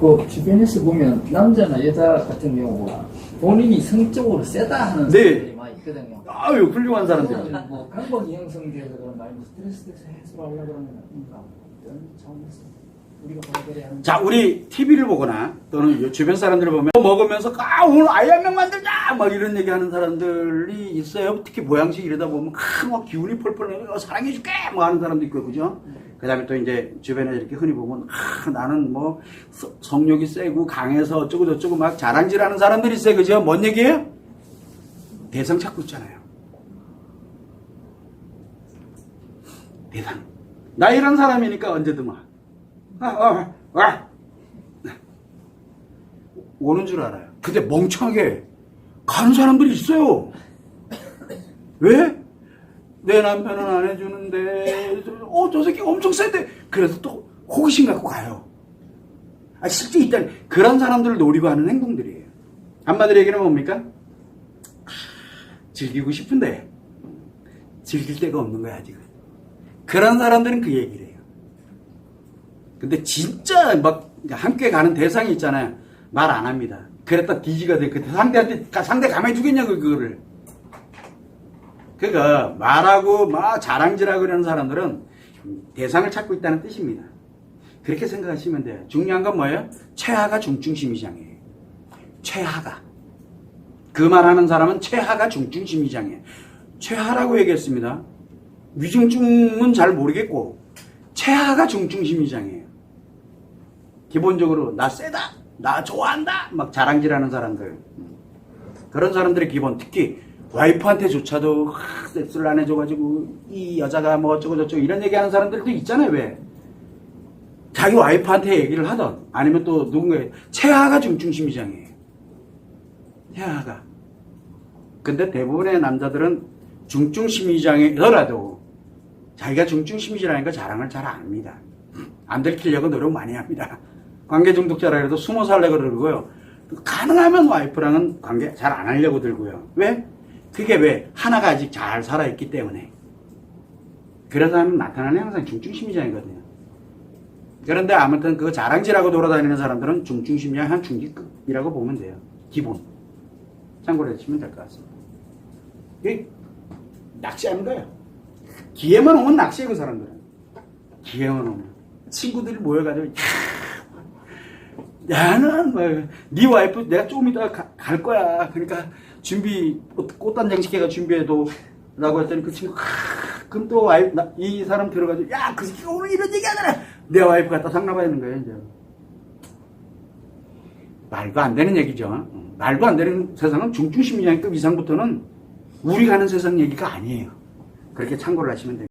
그 주변에서 보면 남자나 여자 같은 경우가 본인이 성적으로 세다 하는 네. 사람들이 많이 있거든요. 아유 훌륭한 사람들. 뭐 강박이 형성돼서 그런 말고 스트레스에서 해소하려고 그러면 뭔가 어떤 차원에서 우리가 봐야 하는 자, 우리 TV를 보거나 또는 요 주변 사람들을 보면 먹으면서 아 오늘 아이 한명 만들자 막 이런 얘기하는 사람들이 있어요. 특히 보양식 이러다 보면 막 기운이 펄펄 나고 사랑해줄게 뭐 하는 사람도 있고 그죠? 그 다음에 또 이제 주변에 이렇게 흔히 보면 아, 나는 뭐 서- 성욕이 세고 강해서 어쩌고 저쩌고 막 자랑질 하는 사람들이 있어요. 그죠? 뭔 얘기예요? 대상 찾고 있잖아요. 대상. 나 이런 사람이니까 언제든 와. 아, 아, 아. 오는 줄 알아요. 근데 멍청하게 가는 사람들이 있어요. 왜? 내 남편은 안 해주는데, 어, 저 새끼 엄청 센데. 그래서 또 호기심 갖고 가요. 아, 실제 일단 그런 사람들을 노리고 하는 행동들이에요. 한마디로 얘기는 뭡니까? 즐기고 싶은데, 즐길 데가 없는 거야, 아직은. 그런 사람들은 그 얘기를 해요. 근데 진짜 막 함께 가는 대상이 있잖아요. 말 안 합니다. 그랬다 뒤지가 돼. 그 상대한테 가- 상대 가만히 두겠냐고 그거를. 그니까 말하고 막 자랑질하고 그러는 사람들은 대상을 찾고 있다는 뜻입니다. 그렇게 생각하시면 돼요. 중요한 건 뭐예요? 최하가 중증심이장이에요. 최하가. 그 말하는 사람은 최하가 중증심이장이에요. 최하라고 얘기했습니다. 위중증은 잘 모르겠고 최하가 중증심이장이에요. 기본적으로 나 세다, 나 좋아한다, 막 자랑질하는 사람들. 그런 사람들의 기본 특히 와이프한테조차도 하, 섹스를 안 해줘가지고 이 여자가 뭐 어쩌고 저쩌고 이런 얘기하는 사람들도 있잖아요. 왜? 자기 와이프한테 얘기를 하던 아니면 또 누군가의 최하가 중증심이장이에요. 최하가. 근데 대부분의 남자들은 중증심이장이더라도 자기가 중증심이라니까 자랑을 잘 안 합니다. 안 들키려고 노력 많이 합니다. 관계 중독자라 해도 숨어 살려고 그러고요. 가능하면 와이프랑은 관계 잘 안 하려고 들고요. 왜? 그게 왜? 하나가 아직 잘 살아있기 때문에. 그런 사람은 나타나는 항상 중증심이장이거든요. 그런데 아무튼 그 자랑질하고 돌아다니는 사람들은 중증심이장 한 중기급이라고 보면 돼요. 기본. 참고로 해주시면 될 것 같습니다. 낚시하는 거예요. 기회만 오면 낚시해 그 사람들은. 기회만 오면 친구들이 모여가지고 야, 나는 뭐네 와이프 내가 조금 이따 가, 갈 거야. 그러니까 준비 꽃, 꽃단장 시켜가 준비해도 라고 했더니 그 친구 하, 그럼 또 와이프 나- 이 사람 들어가지고 야 그 새끼가 오늘 이런 얘기 하잖아. 내 와이프 갖다 상납해야 되는 거예요 이제. 말도 안 되는 얘기죠. 음, 말도 안 되는 세상은 중증심리학급 이상부터는 우리 가는 세상 얘기가 아니에요. 그렇게 참고를 하시면 됩니다.